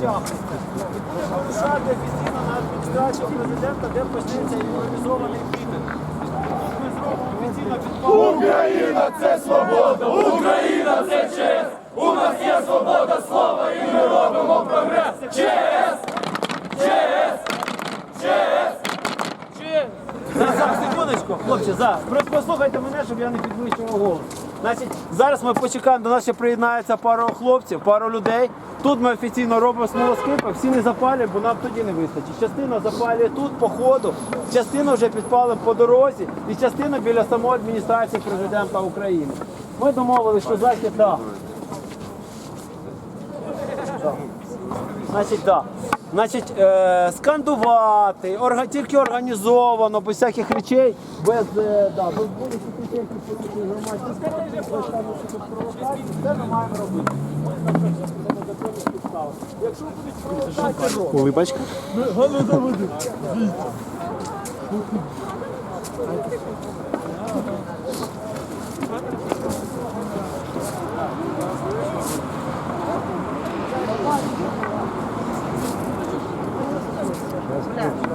тягнеться. І вирушати офіційно на адміністрацію президента, де почнеться імпровізований мітинг. Ми зробимо офіційно підпал. Україна це свобода, Україна це честь. У нас є свобода слова і ми робимо прогрес. ЧС! ЧС! ЧС! Зараз, зараз, секундочку, хлопці. Просто послухайте мене, щоб я не підвищував голос. Значить, зараз ми почекаємо, до нас ще приєднається пару хлопців, пару людей. Тут ми офіційно робимо смолоскипи, всі не запалюють, бо нам тоді не вистачить. Частина запалює тут по ходу, частина вже підпалимо по дорозі і частина біля самої адміністрації президента України. Ми домовилися, що захід так. Значить, да. Значить, е, скандувати, орга, тільки організовано, без всяких речей, без, е, да, без будь-яких речей, які політичні громадські провокацій, все ми маємо робити. Ми на законних підставах. Якщо будуть провокації, робимо. Улыбочка. Gracias.